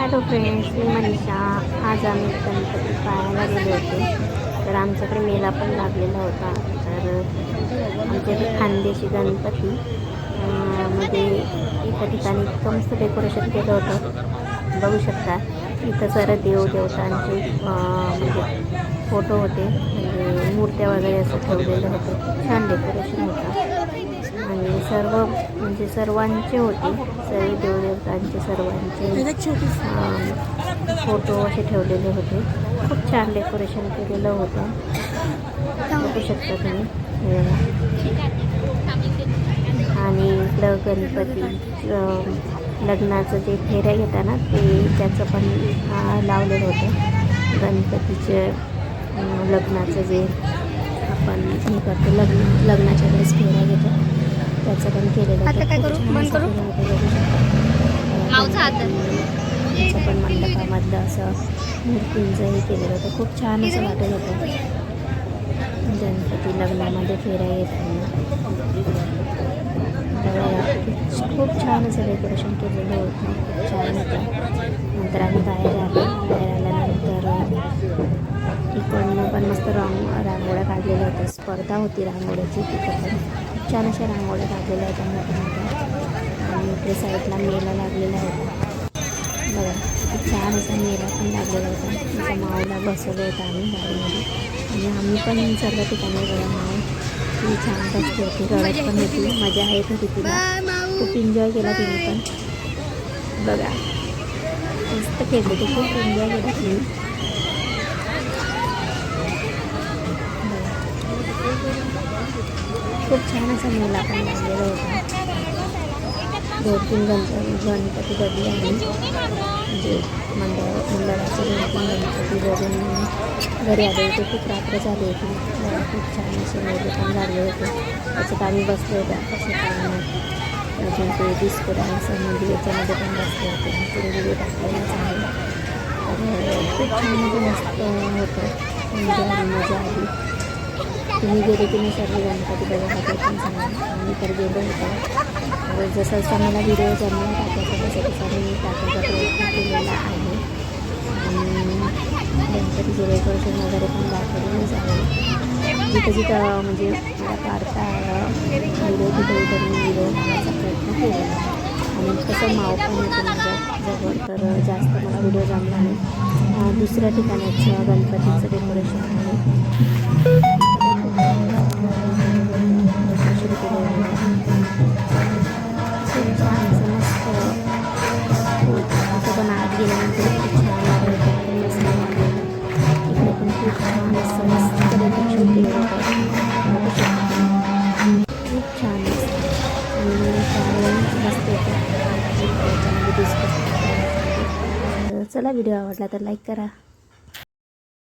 Hello friends मी मनीषा. आज आम्ही गणपती पाहायला गेले होते. तर आमच्याकडे मेला पण लागलेला होता. तर आमच्याकडे खानदेशी गणपती मध्ये एका ठिकाणी इतकं मस्त डेकोरेशन केलं होतं. बघू शकता इथं सर देव देवतांचे म्हणजे फोटो होते. म्हणजे मूर्त्या वगैरे असं ठेवलेलं होतं छान डेकोरेशन होतं. सर्व म्हणजे सर्वांचे होते. सर्व देवदेवतांचे सर्वांचे फोटो असे ठेवलेले होते. खूप छान डेकोरेशन केलेलं होतं. बघू शकता तुम्ही. आणि इकडं गणपती लग्नाचं जे फेऱ्या घेता ना ते त्याचं पण लावलेलं होतं. गणपतीचे लग्नाचं जे आपण हे करतो लग्न लग्नाच्या वेळेस फेऱ्या घेतो. त्याचं पण केलेलं आता काय करू? बंद करू? केलं होतं, पण मंडपामधलं असं मूर्तींचं हे केलेलं होतं. खूप छान असं वाटत होतं. गणपती लग्नामध्ये फेऱ्या तर खूप छान असं डेकोरेशन केलेलं होतं. खूप छान होतं. नंतर आम्ही बाहेर आलो बाहेर आल्यानंतर इकडनं पण मस्त रांग रांगोळ्या काढलेल्या होत्या. स्पर्धा होती रांगोळ्याची. तिथं पण छान अशा रांगोळ्या काढलेल्या होत्या मोठ्या मोठ्या आणि इकडे साईडला मेला लागलेला होता बघा किती छान असा मेला पण लागलेला होता. तिच्या मावला बसवलं होतं आम्ही गाडीमध्ये. आणि आम्ही पण सर्व ठिकाणी बघा माव ती छान बसली होती. रडत पण होती. मजा येत होती तिला. खूप एन्जॉय केला तिने पण. बघा मस्त खेळली ती खूप एन्जॉय केला तिने. खूप छान असा मेला पण लागलेला होता. दोन तीन गणपती गणपती घडले आम्ही जे मंडळ मंडळाचे दोन तीन गणपती घडून घरी आले होते. खूप रात्र झाली होती. खूप छान असे मेले पण लागले होते. त्याच्यात आम्ही बसले होते. कसं काय अजून ते डिस्को डान्स मुली याच्यामध्ये पण बसले होते. पुढे व्हिडिओ टाकलेलाच आहे खूप छान असं मस्त होतं. म्हणजे एन्जॉय मजा आली. तुम्ही गेले की नाही सर्व गणपती बघा ते पण सांगा मी तर गेलो होतो. जसं जसं मला व्हिडिओ जमला टाकायचा तसं तसं मी टाकायचा प्रयत्न केलेला आहे. आणि गणपतीचे डेकोरेशन वगैरे पण दाखवलेलंच आहे. जिथं जिथं म्हणजे मला काढता व्हिडिओ तिथे तिथे मी व्हिडिओ काढायचा प्रयत्न केलेला आहे. आणि तसं माव पण येतो माझ्या जवळ तर जास्त मला व्हिडिओ जमला नाही. दुसऱ्या ठिकाणाचं गणपतीचं डेकोरेशन आहे. चला व्हिडिओ आवडला तर लाईक करा